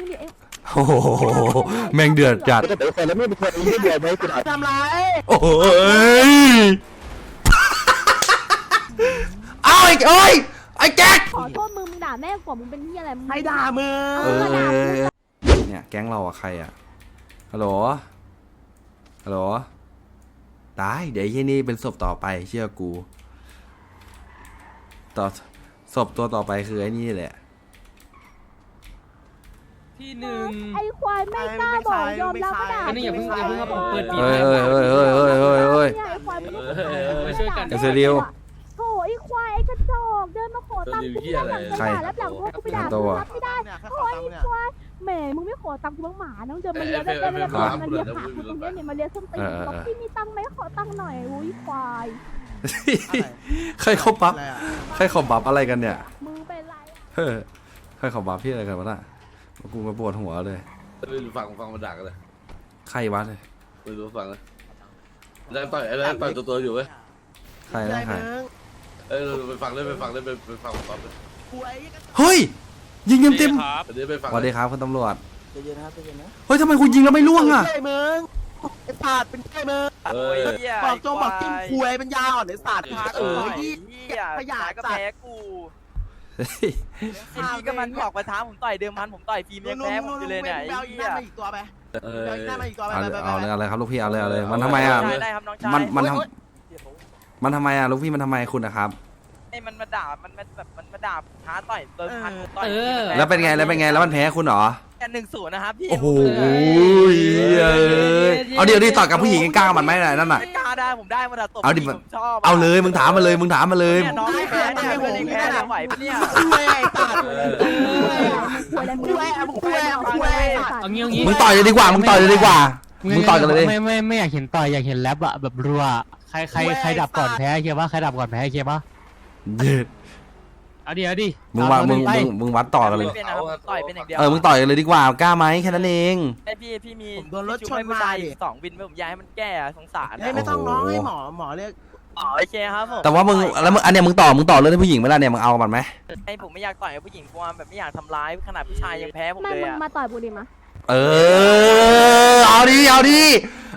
มึงดิเอ้ยโอ้โหแม่งเดือดจัดก็แต่คนแล้วไม่เป็นคนที่เดียวไม่คุณอาจทำไรโอ้ยเอาไอ้เอ้ยไอ้แก๊กขอโทษมึงมึงด่าแม่กว่ามึงเป็นที่อะไรมึงใครด่ามึงเออเนี่ยแก๊งเราอะใครอะฮัลโหลฮัลโหลตายเดี๋ยวไอ้ที่นี่เป็นศพต่อไปเชื่อกู ต่อศพตัวต่อไปคือไอ้นี่แหละ ที่หนึ่งไอ้ควายไม่กล้าบอกยอมรับก็ด่าอันนี้อย่าเพิ่งอย่าเพิ่งครับผมเปิดปิดเฮ้ยเฮ้ยเฮ้ยเฮ้ยเฮ้ยเฮ้ยเฮ้ยเนี่ยไอ้ควายไม่รู้มาช่วยกันไอ้เซริวโถไอ้ควายไอ้กระจอกเดินมาขอตังค์กูไม่ได้หลังใครด่าแล้วหลังพวกกูไปด่าตัวมึงรับไม่ได้เนี่ยแค่โถขอไอ้ตังค์เนี่ยควายแหมมึงไม่ขอตังค์กูบ้างหมาน้องเดินมาเลียได้ได้ได้มาเลียขากูตรงนี้เนี่ยมาเลียส้นตีนบอกพี่มีตังค์ไหมขอตังค์หน่อยอุ้ยควายใครเขาบัฟอะไรอะใครเขาบัฟอะไรกันเนี่ยมึงเป็นไรเฮ้ยใครเขาบัฟพี่อะไรกันวะน่ะ กูมาปวดหัวเลย ไม่รู้ฟังฟังมาด่ากันเลยใครวะเลยไม่รู้ฟังเลยแล้วต่อยแล้วต่อยตัวตัวอยู่เว้ยใครนะใครมึงเออไปฟังเลยไปฟังเลยไปไปฟังฟังเลยกูไอ้เฮ้ย ยิงเต็มเต็มอันนี้ไปฟังสวัสดีครับคุณตำรวจใจเย็นนะครับใจเย็นนะเฮ้ยทำไมคุณยิงแล้วไม่ล่วงอะ ไอ้มึงไอ้ปาดเป็นไอ้มึงเออบอกจงบอกจิ้มคุยเป็นยาอ่อนไอ้สัตว์เออที่ขยะก็จัดแพ้กูเฮ้ย ไอ้นี่ก็มันบอกมาท้าผมต่อยเดิมพันผมต่อยฟิล์มยังแพ้ผมอยู่เลยเนี่ยไอ้เอาอีกหเหี้น้ายมาอีกตัวไปเออเอาอีกหน้ามาอีกตัวไปเอาไปไปเอาไปเลยเอาเลยครับลูกพี่เอาเลยเอาเลย มันทำไมอะได้ได้ครับน้องชายมันมันทำมันทำไมอะลูกพี่มันทำไมคุณนะครับไอ้มันมาด่ามันมันแบบมันมาด่าท้าต่อยเดิมพันผมต่อยเออแล้วเป็นไงแล้วเป็นไงแล้วมันแพ้คุณเหรอแค่ หนึ่งศูนย์นะครับพี่โอ้โหเอ้ยเอาเดี๋ยวดิต่อกับผู้หญิงกล้ามันไหมน่ะนั่นน่ะ ไม่กล้าได้ผมได้มันตบเอาดิ ผมชอบเอาเลยมึงถามมาเลยมึงถามมาเลย เนี่ยน้องไม่แพ้เนี่ยเพื่อนยังแพ้ยังไหวปะเนี่ยคุยไอ้สัตว์ควายอะไรมึงคุยไอ้มึงคุยไอ้คุยไอ้สัตว์เอางี้เอางี้มึงต่อยเลยดีกว่ามึงต่อยเลยดีกว่ามึงต่อยกันเลยดิไม่ไม่ไม่อยากเห็นต่อยอยากเห็นแรปอะแบบรัวใครใครใครดับก่อนแพ้เคลียร์ปะใครดับก่อนแพ้เคลียร์ปะเย็ด เอาดิเอาดิมึงว่าเอมึงตัวหนึ่มึงมึงวัดต่อกันเลย ไม่เป็นนะครับต่อยเป็นอย่างเดียวเออ มึงต่อยกันเลยดีกว่ากล้าไหมแค่นั้นเอง ไอพี่พี่มีผมโดนรถชนให้ผู้มาชายดิ สองวินไม่ผมย้ายให้มันแก้อะสงสารเฮ้ยนะไม่ต้องร้องให้หมอหมอเรียกอ๋อโอเคครับผมแต่ว่ามึงแล้วมึงอันเนี้ยมึงต่อมึงต่อเรื่องที่ผู้หญิงไหมล่ะเนี่ยมึงเอามันไหมไอผมไม่อยากต่อยกับผู้หญิงกลัวแบบไม่อยากทำร้ายขนาดผู้ชายยังแพ้ผมไม่เลยมึงอะมาต่อยกูดิมาเออ เอาดิเอาดิ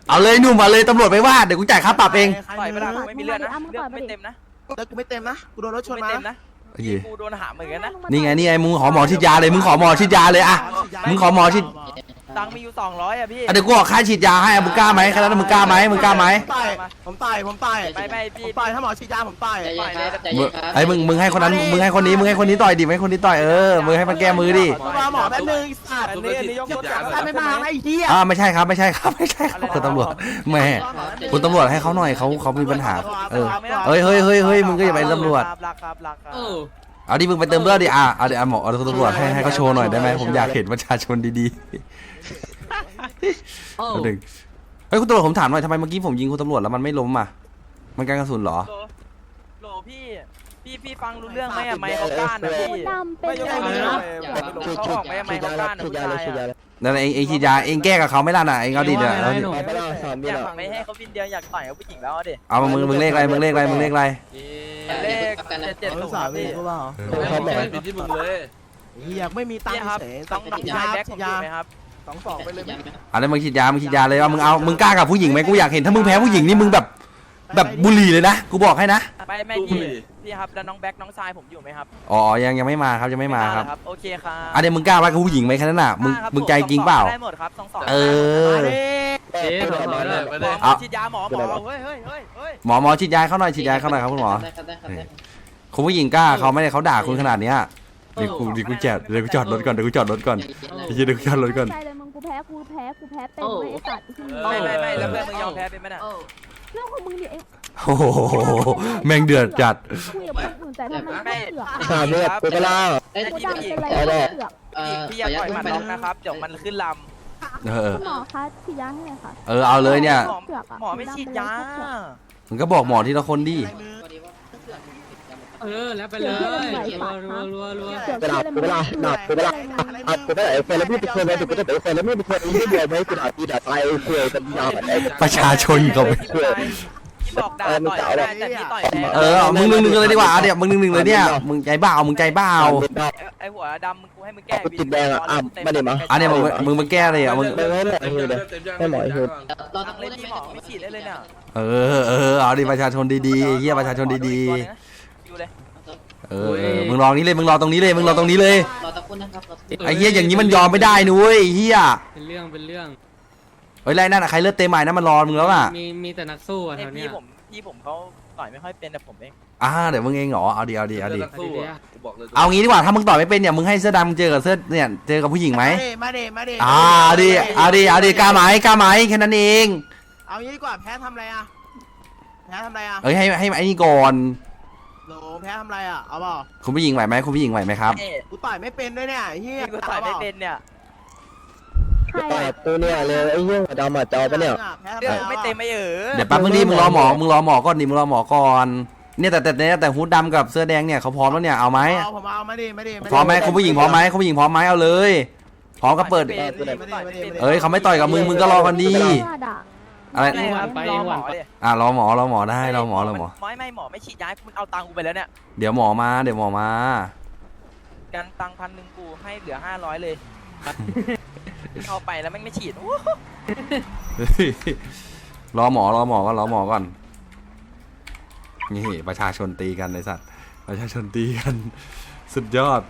เอาเลยหนุ่มเอาเลยตำรวจไปว่าเดี๋ยวกูจ่ายค่าปรับเองต่อยไม่ได้ผมไม่มีเลือดนะเลือดไม่เต็มนะแล้วกูไม่เต็มนะกูโดนรถชนไม่มาเต็มนะ โอเคกูโดนหามเหมือนกันนะนี่ไงนี่ไงมึงขอหมอฉีดยาเลยมึงขอหมอฉีดยาเลยอะมึงขอหมอฉีดตังค์มีอยู่สองร้อยอะพี่อะเดี๋ยวกูออกค่าฉีดยาให้อะมึงกล้าไหมแค่นั้นนะมึงกล้าไหมมึงกล้าไหมต่อยผมต่อยผมต่อยไม่ไม่ผพี่มต่อยถ้าหมอฉีดยาผมต่อยต่อยเลยมึงไอ้มึงมึงให้คนนั้นมึงให้คนนี้มึงให้คนนี้ต่อยดิมึงให้คนนี้ต่อยเออมึงให้มันแก้มือดิรอหมอแป๊บนึงสัตว์อันนี้อันนี้ยกเดี๋ยวตัวจัจับบได้ไม่มาไอ้เหี้ยอ่าไม่ใช่ครับไม่ใช่ครับไม่ใช่ครับคุณตำรวจแหม่คุณตำรวจให้เขาหน่อยเขาเขามีปัญหา เออ เฮ้ยเฮ้ยเฮ้ยเฮ้ยมึงก็อย่าไปตำรวจ รักครับรักครับเออ เอาดิมึงไปเติมเลือดดิอะเอาดิอะหมอเอาคุณตำรวจให้ให้เขาโชว์หน่อยได้ไหมผมอยากเห็นประชาชนดีๆโอ้เอาหนึ่งเฮ้ยคุณตำรวจผมถามหน่อยทำไมเมื่อกี้ผมยิงคุณตำรวจแล้วมันไม่ล้มอะมันการกระสุนเหรอ โหลโหลพี่ พี่พี่ฟังรู้เรื่องไหมอะไมค์เขาก้านนะพี่ ดำเป็นไม่ยกอะไรมือนะเลยเขาบอกไหมไมค์เขาก้านนะผู้ชายอะนั่นเองเองฉีดยาเองแก้กับเขาไม่ล่ะน่ะเองเอาดิเดี๋ยวเอาดิไปแล้วสามเดืออนยากไม่ให้เขาวินเดียวอยากต่อยกับผู้หญิงแล้วอะดิเอามามึงมึงเลขอะไรมึงเลขอะไรมึงเลขอะไรเลข เลขเจ็ดศูนสามย์เดืพี่อก็ว่าเขาบอกผิดที่มึงเลยอยากไม่มีตังค์ครับเฉยต้องต้องฉีดยาแบ็คผฉีมดอยาไหมครับสองสองไปเลยอะไรมึงฉีดยามึงฉีดยาเลยว่ามึงเอามึงกล้ากับผู้หญิงไหมกูอยากเห็นถ้ามึงแพ้ผู้หญิงนี่มึงแบบ แบบบุหรี่เลยนะ กูบอกให้นะไม่ไม่พี่พี่ครับแล้วน้องแบ็คน้องชายผมอยู่ไหมครับอ๋อยังยังไม่มาครับยังไม่มาครับเหอโอเคครับอันนี้มึงกล้าว่ากับผู้หญิงไหมแค่นั้นน่ะมึงได้ครับมึงใจจริงเปล่า ได้หมดครับสองสองเออ เอ๊ะไปขอไหนเลยไปหเลมอยหมอฉีดยาหมอหมอเฮ้ยเฮ้ยเฮ้ยเฮ้ยหมอหมอฉีดยาเข้าหน่อยฉีดยาเข้าหน่อยครับคุณหมอคุณผู้หญิงกล้าเขาไม่ได้เขาด่าคุณขนาดเนี้ยเดี๋ยวกูเดี๋ยวกูจอดเดี๋ยวกูจอดรถก่อนเดี๋ยวกูจอดรถก่อนเดี๋ยวกูจอดรถก่อน ใจเลยมึงกูแพ้กูแพ้กูแพ้เป็นไอ้สัตว์ ไม่ไม่ไม่แล้วเพื่อนมึงยอมแพ้เป็นไหมน่ะ เรื่องของมึงดิเอ้ยโอ้โหแม่งเดือดจัด คุยกับคนอื่นแต่ทำไมไม่เสือกสามเดือนไปแล้วไอ้กูพี่ดำพี่เป็นอะไรไม่เสือกพี่อย่าปล่อยมันล็อกนะครับ เดี๋ยวมันขึ้นลเออ คุณหมอคะฉีดยาให้หน่อยค่ะเออเอาเลยเนี่ยำหมอหมอไม่ฉีดยามึงก็บอกหมอทีละคนดิ เออแล้วไปเลยรัวรัวรัวรัวเสือกไปดับไปเวลาดับไปเวลาอัดไปได้คนแล้วไม่เป็นคนแล้วถูกก็แต่คนแล้วไม่เป็นคนที่เดียวไม่คุณอาจจะดับไปคุยกันยาวแบบประชาชนเขาไปพี่บอกด่าต่อยไม่ได้แต่พี่ต่อยแทนเออเอามึงหนึ่งหนึ่งเลยดีกว่าเดี๋ยวมึงหนึ่งหนึ่งเลยเนี่ยมึงใจบ้ามึงใจบ้าเอาไอ้หัวดำมึงกูให้มึงแก้กูติดแดงอะอะมาดิมาอันเนี้ยมึงมึงมาแก้เลยอะมึงเต็มยังเต็มยังให้หมอให้หมอรอตังเลยพี่หมอไม่ฉีดได้เลยเนี่ยเออเออเอาดิประชาชนดีๆเฮียประชาชนดีอยู่เลยๆเออเออมึงรอนี้เลย มึงรอตรงนี้เลย มึงรอตรงนี้เลย รอตะคุณนะครับรอตะคุณไอ้เฮียอย่างนี้มันยอมไม่ได้นุ้ยไอ้เฮียเป็นเรื่องเป็นเรื่อง เฮ้ยไรนั่นอะใครเลือดเต็มใหม่นั่นมันรอมึงแล้วน่ะมีมีแต่นักสู้อะแถไอ้วเนี้พี่ยผมพี่ผมเขาต่อยไม่ค่อยเป็นแต่ผมเองอ่าเดี๋ยวมึงเองเหรอ เอาดิเอาดิเอาดิสู้อะบอกเลยเอางี้ดีกว่า ถ้ามึงต่อยไม่เป็นเนี่ยมึงให้เสื้อดำเจอกับเสื้อเนี่ยเจอกับผู้หญิงไหมมาเดมาเดอ่าเอาดิเอาดิเอาดิกล้าไหมกล้าไหมแค่นั้นเอง เอางี้ดีกว่าแพ้ทำอะไรอะแพ้ทำอะไรอะเอ้ยให้ให้ไอ้นี่ก่อน โหลแพ้ทำอะไรอะ เอาเปล่าคุณผู้หญิงไหวไหมคุณผู้หญิงไหวไหมครับเอ้ยกูต่อยไม่เป็นด้วยเนี่ยเฮียพี่กูต่อยไม่เป็นเนี่ยใครต่อยอะตัวเนี่ยเลยไอ้เหี้ยหัวดำอะจอปะเนี่ยแพ้ทำเรื่อะองไรไม่เต็มไม่เออเดี๋ยวแป๊บมึงดิมึงรอหมอมึงรอหมอก่อนดิมึงรอหมอก่อนเนี่ยแต่แต่แต่แต่ฮูดดำกับเสื้อแดงเนี่ยเขาพร้อมแล้วเนี่ยเอาไหมเอาผมเอามาดิมาดิพร้อมไหมคุณผู้หญิงพร้อมไหมคุณผู้หญิงพร้อมไหมเอาเลยพร้อมก็เปิดไม่เป็นพี่กูต่อยไม่เป็นเอ้ยเขาไม่ต่อยกับมึงมึงก็รอกันดีเลือดอะ อะไรม่ครับไปรอหหมวัอนดิอะรอหมอรอหมอได้รอหมอรอหมอ ไม่ไม่หมอไม่ฉีดยาให้มึงเอาตังค์กูไปแล้วเนี่ยเดี๋ยวหมอมา เดี๋ยวหมอมากันตังค์พันหนึ่งกูให้เหลือห้าร้อยเลยเอาไปแล้วแม่งไม่ฉีดโอ้รอหมอรอหมอก่อนรอหมอก่อน นี่ประชาชนตีกันไอสัตว์ ประชาชนตีกัน สุดยอด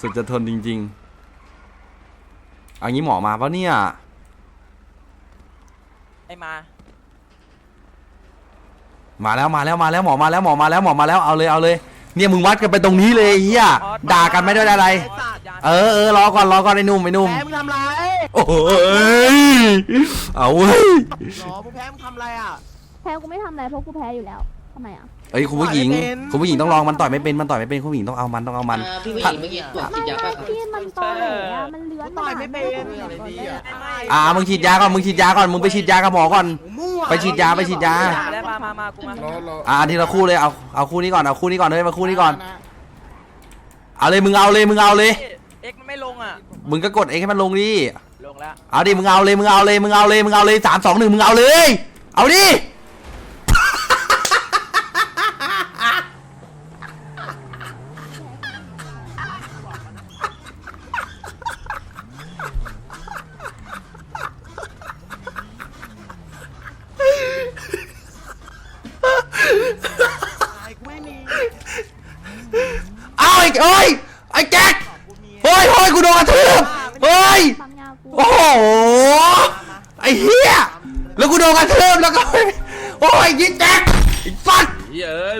สุดจะทนจริงๆเอางี้หมอมาปะเนี่ย ไอ้มา มาแล้วมาแล้วมาแล้วหมอมาแล้วหมอมาแล้วหมอมาแล้วเอาเลยเอาเลย เนี่ยมึงวัดกันไปตรงนี้เลยไอ้เฮียด่ากันไม่ได้อะไร เออเออรอก่อนรอก่อนไอ้หนุ่มไอ้หนุ่มแพ้มึงทำไรโอ้ยเอาเว้ยหรอมึงแพ้มึงทำไรอะแพ้กูไม่ทำอะไรเพราะกูแพ้อยู่แล้ว ทำไมอะเอ้ยคุณผู้หญิง ต่อยไม่เป็น คุณผู้หญิงต้องลองมันต่อยไม่เป็นมันต่อยไม่เป็นคุณผู้หญิงต้องเอามันต้องเอามัน อ่าพี่ผู้หญิงเมื่อกี้ตรวจฉีไม่ดยาไม่ป่ะครับพี่มันตอแหลอะมันเลื้อนต่อยไม่เป็นอะอ่ามึงฉีดยาก่อนมึงฉีดยาก่อนมึงไปฉีดยากับหมอก่อน มั่วไปฉีดยาไปฉีดยาแล้วมามามากูมาอ่าทีละคู่เลยเอาเอาคู่นี้ก่อนเอาคู่นี้ก่อนเลยมาคู่นี้ก่อนเอาเลยมึงเอาเลยมึงเอาเลย เอ็กมันไม่ลงอะ มึงก็กดเองให้มันลงดิลงแล้วเอาดิมึงเอาเลยมึงเอาเลยมึงเอาเลยมึงเอาเลยสามสองหนึ่งมึงเอาเลย เอาดิ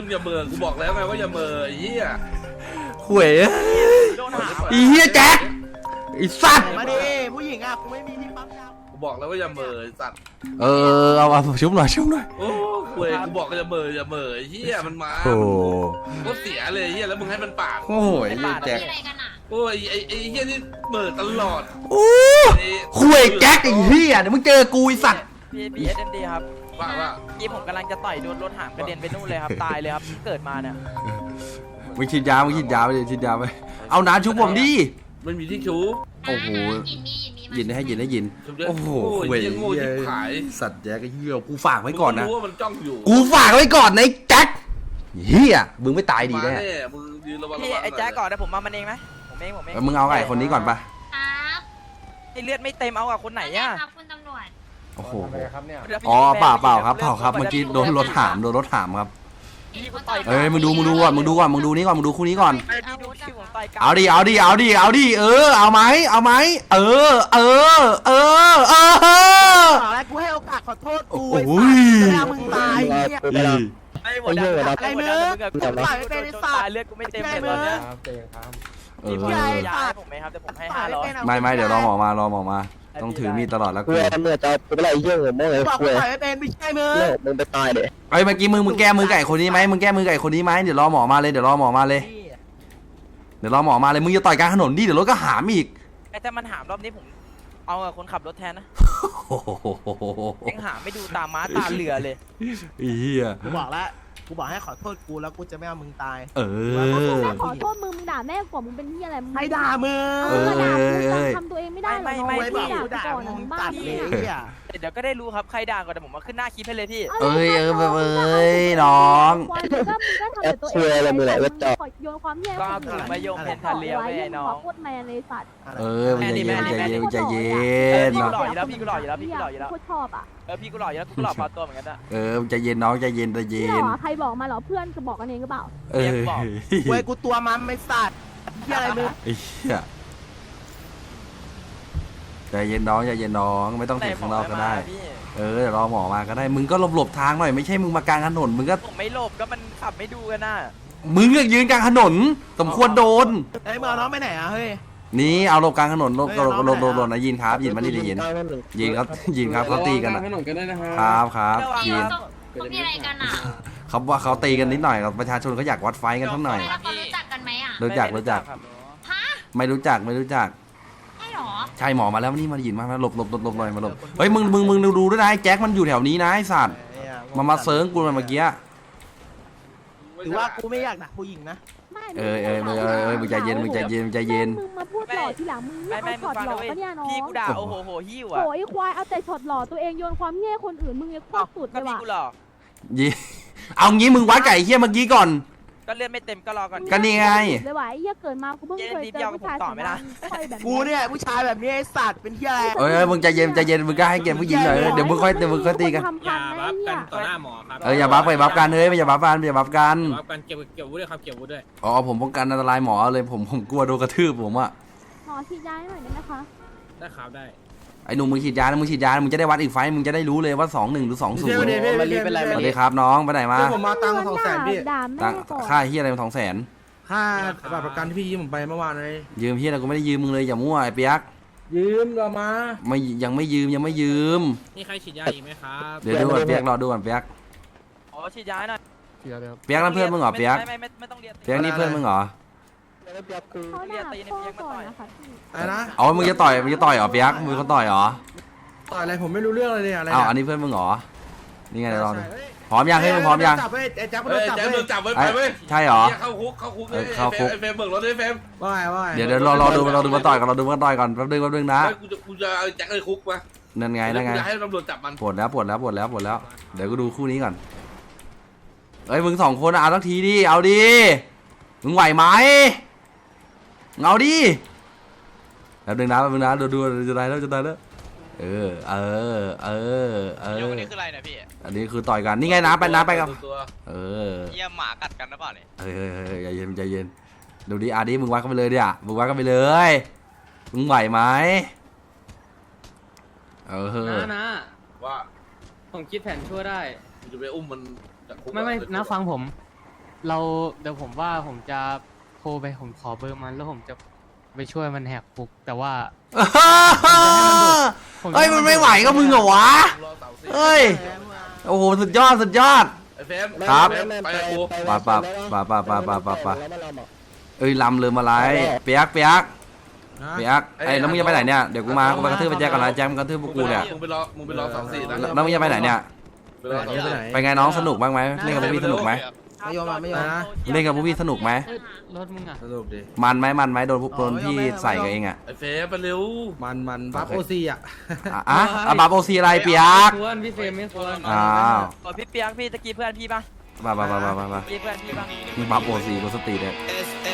มึงอย่าเมื่อกูบอกแล้วไงว่าอย่าเมื่อเฮียห่วยโดนหาไอ้เหี้ยแจ็คไอ้สัตว์มาดิผู้หญิงอะกูไม่มีที่ปั๊มยากูบอกแล้วว่าอย่าเมื่อสัตว์เออเอาเอาชุบหน่อยชุบหน่อยโอ้เว้ยกูบอกอย่าเมื่ออย่าเมื่อเฮียมันมาโอ้ก็เสียเลยเฮียแล้วมึงให้มันปากโหไอ้เหี้ยแจ็คโอ้ยไอ้ไอ้เฮียนี่เมื่อตลอดโอ้ห่วยแจ็คไอ้เหี้ยเดี๋ยวมึงเจอกูไอ้สัตว์ พี่พี่เอสเอ็มดีครับว่าว่ายี่ผมกำลังจะต่อยโดนรถหามกระเด็นไปนู่นเลยครับ ตายเลยครับเกิดมาเนี่ยมึงฉีดยามึงฉีดยาไปเลยฉีดยาไปเอาน้ำชุบผมดิไม่มีที่ชูบโอ้โหยินให้ยินให้ยินชุบเยอะโอ้โหเฮียโง่ชิบหายสัตว์แจ็คไอ้เหี้ยกูฝากไว้ก่อนนะรู้ว่ามันจ้องอยู่กูฝากไว้ก่อนนะไอ้แจ็คเฮียมึงไม่ตายดีแน่มามึงยืนระวังระพี่วังไอ้แจ๊กก่อนนะผมมามันเองไหมผมเองผมเองเออมึงเอาไอ้คนนี้ก่อนปะครับไอ้เลือดไม่เต็มเอากับคนไหนอะ ครับคุณตำรวจโอ้โหดี๋ยวพี่อ๋อแม่เปล่าเปล่าครับดี๋เปยวล่าครับเมื่อกี้โดนรถหามโดนรถหามครับพี่เขาต่อยเอ้ยมึงดูมึงดูก่อนมึงดูก่อนมึงดูนี้ก่อนมึงดูคู่นี้ก่อนไอ้พี่ดูชื่อผมต่อยกันเอาดิเอาดิเอาดิเอาดิเออเอาไหมเอาไหมเออ เออ เออเออบอกแล้วกูให้โอกาสขอโทษกูโอ้ไอ้โหสัตว์เวลามึงตายเนี่ยกูไม่รับไอ้หัวดำไอ้มึงกูต่อยไม่เป็นไอ้สัตว์เลือดกูไม่เต็มเลยตอนเนี้ยเอพี่อพี่ให้ยาให้ผมไหมครับเดี๋ยวผมให้ห้าร้อยไม่ไม่เดี๋ยวรอหมอมารอหมอมา ต้องถือมีดตลอดแล้วกูกูเมื่อจอกูไม่ไรเหี้ยหัวโม่เลยบอกกูกูต่อยไม่เป็นไม่ใช่มึงเลิกมึงไปตายเด็เอ้ยเมื่อกี้มึงมึงแก้มือไก่คนนี้ไหมมึงแก้มือไก่คนนี้ไหมเดี๋ยวรอหมอมาเลยเดี๋ยวรอหมอมาเลยเดี๋ยวรอหมอมาเลยมึงจะต่อยกลางถนนดิเดี๋ยวรถก็หามอีกไอ้ถ้ามันหามรอบนี้ผม เอากับคนขับรถแทนนะโอ้โหเอ็งหามไม่ดูตาม้าตาเรือเลยไอ้เหี้ย กูบอกแล้ว กูบอกให้ขอโทษกูแล้วกูจะไม่เอามึงตาย เออแม่ขอโทษมึงมึงด่าแม่ก่อนมึงเป็นที่อะไรมึงให้ด่ามึงเออด่ากูเอ้ยทำตัวเองไม่ได้หรอไม่ไม่ไว้ไม่บอกด่ากูกูด่าก่อนมึนะงมึงบ้าตัดปะเลยเนี่ยไอ้เหี้ยเดี๋ยวก็ได้รู้ครับใครด่าก่อนแต่ผมมาขึ้นหน้าคลิปให้เลยพี่ เอ้ยเออแบบเอ้ยน้องควายมึงก็มึงก็ทำแต่ตัวเองโยนความแย่ก็คือมาโยงเพนทาเลียไว้ไอ้น้อง โคตรแมนเลยสัตว์เออมึงใจเย็นมึงใจเย็นมึงใจเย็เออนพี่เนาะกูหล่ออยู่แล้วพี่กูหล่ออยู่แล้วพี่กูหล่ออยู่แล้ว โคตรชอบอะเออพี่กูหล่ออยู่แล้วกูหล่อพอตัวเหมือนกันอะเออมึงใจเย็นน้องใจเย็นใจเย็พี่หนรอใครบอกมาเหรอเพื่อนก็บอกกันเองหรือเปล่า เออเว้ยกูตัวมันไม่สัตว์เหี้ยอะไรมึงไอ้เหี้ยใจ เย็นน้องใจเย็นน้องไม่ต้องไหนถึงหมข้างอนอกก็มาได้พี่เออเดี๋ยวรอหมอมาก็ได้ มึงก็หลบๆทางหน่อยไม่ใช่มึงมากลางถนนมึงก็ผมไม่หลบก็มันขับไม่ดูกันน่ะมึงก็ยืนกลางถนนสมควรโดนไอ้ยมึงเอาน้องไปไหนอะเฮ้ย นี่เอาหลบกลางถนนหลบเฮ้ยหลบน้องหลบหลบหลบไหนอะนะยินครับยินมานี่ดิยินได้หนึ่งยินเขายินครับเขาตีกันอะถนนกันได้นะฮะครับครับระวังยินนะเขามีอะไรกันอะเขาว่าเขาตีกันนิดหน่อยครับประชาชนเขาอยากวัดไฟกันสักหน่อย แล้วเขารู้จักกันไหมอะ รู้จักรู้จัก ครับ ฮะ ไม่รู้จักไม่รู้จักใช่ หรอ ใช่หมอมาแล้วนี่มายินมามาหลบหลบหลบหลบหน่อยมาหลบเฮ้ยมึงมึงมึงดูด้วยนะไอ้แจ็คมันอยู่แถวนี้นะไอ้สัตว์มามาเซิร์งกูมาเมื่อกี้หรือว่ากูไม่อยากด่าผู้หญิงนะไม่เออเออเออเออเออมึงใจเย็นมึงใจเย็นมึงใจเย็นมึงมาพูดหล่อทีหลังมึงไม่ไม่ไม่เอามึช็งอตฟังหล่อนะเว้ยปะเนี่ยน้องพี่กูด่าโอ้โหโหหิ้วโอ้อะยควายเอาแต่ช็อตหล่อตัวเองโยนความแย่คนอื่นมึงเนี่ยโคเอ้าตรสุดเลก็ยพี่ว่ะกูหล่อยี่เอางี้มึงวัดไก่เฮียเมื่อกี้ก่อน ก็เลื่อนไม่เต็มก็รอก่อน ก็นี่ไง เลยว่ะไอ้เหี้ยเกิดมากูเพิ่งเคยเจอผู้ชายเย็นนิดเดียวกับผมต่อไม่ได้ค่อยแบบกูเนี่ยผู้ชายแบบนี้ไอ้สัตว์เป็นเหี้ยอะไรเอ้ยเอ้ยมึงใจเย็นใจเย็นมึงก็ให้เกียรติผู้หญิงหน่อยเออเดี๋ยวมึงค่อยเดี๋ยวมึงค่อยตีกันทำพันนะไอ้เหี้ยต่อหน้าหมอครับเอออย่าบัฟไปบัฟกันเฮ้ยอย่าบัฟกันอย่าบัฟกันบัฟกันเก็บเก็บอาวุธด้วยครับเก็บอาวุธด้วยอ๋อผมป้องกันอันตรายหมอเลยผมผมกลัวโดนกระทืบผมอะหมอฉีดยาให้หน่อยได้ไหมคะได้ข่าวได้ ไอ้หนุ่มมึงฉีดยานะมึงฉีดยานะมึงจะได้วัดอีกไฟต์มึงจะได้รู้เลยว่าสองหนึ่งหรือสองศูนย์มาลีเป็นไรสวัสดีครับน้องไปไหนมาผมมาตังค์สองแสนพี่ด่าแม่ตั้งก่อน ค่าเฮียอะไรมาสองแสนค่าบัตรประกันที่พี่ยืมผมไปเมื่อวานเลยยืมเฮียอะไรกูไม่ได้ยืมมึงเลยอย่ามั่วไอ้เปียกยืมเรามาไม่ยังไม่ยืมยังไม่ยืมนี่ใครฉีดยาอีกไหมครับเดี๋ยวดูก่อนเปียกรอดูก่อนเปียกอ๋อฉีดยาให้หน่อยเปียกนั่นเพื่อนมึงเหรอเปียกไม่ไม่ไม่ไม่ต้องเรียนเปียกนี่เพื่อนมึงเหรอ เขาด่าพ่อก่อนนะคะพี่อะไรนะอ๋อมึงจะต่อยมึงจะต่อยเหรอเปียกมึงเขาต่อยเหรอต่อยอะไรผมไม่รู้เรื่องเลยเนี่ยอะไรอ้าวอันนี้เพื่อนมึงเหรอนี่ไงเดี๋ยวลองดูพร้อมยังให้มึงพร้อมยังจับไอ้แจ็คมันเฮ้โดยนจับแจ๊คเลโดยนจับไว้ไปไอ้เว้ยใช่เหรอเข้าคุกเข้าคุกเออเข้าคุกไอ้เฟรมเบิกรถด้วยเฟรมว่าไงว่าไงเดี๋ยวเดี๋ยวรอรอดูรอดูมาต่อยกันรอดูมาต่อยก่อนแป๊บนึงแป๊บนึงนะเฮ้ยกูจะกูจะเอาแจ็คในคุกมานั่นไงนั่นไงกูจะให้ตำรวจจับมันปวดแล้วปวดแล้วปวดแล้วปวดแล้วเดี๋ยวก็ดูคู่นี้ก่อนเอ้ยมึงสองคนอะเอาสักทีดิเอาดิมึงไหวไหม มึงเอาดิแป๊บนึงนะแป๊บนึงนะดูดูจะได้แล้วจะได้แล้วเออเออเออเอออันนี้คืออะไรเนี่ยพี่อันนี้คือต่อยกันนี่ไงนะไปนะไปกับตัวเออเยี่ยมหมากัดกันหรือเปล่าเนี่ยเฮ้ยเฮ้ยเฮ้ยใจเย็นใจเย็นดูดิอาดิมึงวัดกันไปเลยดิอะมึงวัดกันไปเลยมึงไหวไหมเออนะนะว่าผมคิดแผนชั่วได้กูจะไปอุ้มมันจากคุกไม่ไม่ปนะฟังผม เราเดี๋ยวผมว่าผมจะโทร ไปผมขอเบอร์มันแล้วผมจะไปช่วยมันแหกคุกแต่ว่า ผมเฮ้ยมันไม่ไหวก็มึงเหรอวะรอเสาสี่เฮ้ย โอ้โหสุดยอดสุดยอด ไอ้เฟรมครับเฟมไปกับกูปะปะปะปะปะปะปะปะ เอ้ยลำเลยมาไรเปียกเปียกเปียกไอ้แล้วมึงจะไปไหนเนี่ยเดี๋ยวกูมากูไปกระทืบไปแจ็คก่อนนะแจ็คมันกระทืบพวกกูเนี่ยมึงไปรอมึงไปรอเสาสี่นะแล้วแล้วมึงจะไปไหนเนี่ย ไปรอเสาสี่ไปไงน้องสนุกบ้างไหมเล่นกับพวกพี่สนุกไหม ไม่ยอมมาไม่ยอมนะเล่นกับพวกพี่สนุกไหมรถมึงอะสนุกดิ มันไหมมันไหมโดนพวกโดนพี่ใส่กับเองอะไอ้เฟรมไปเร็วมันมันบัฟโอซีอะ อะอะอะบาโอซีอะไรเปียกควรพี่เฟรมไม่ควรอ้าวโอ้พี่เปียกพี่ตะกี้เพื่อนพี่ปะมามามามามามาตะกี้เพื่อนพี่ปะมึงบาโอซีกูสติเนี่ยเอสเอ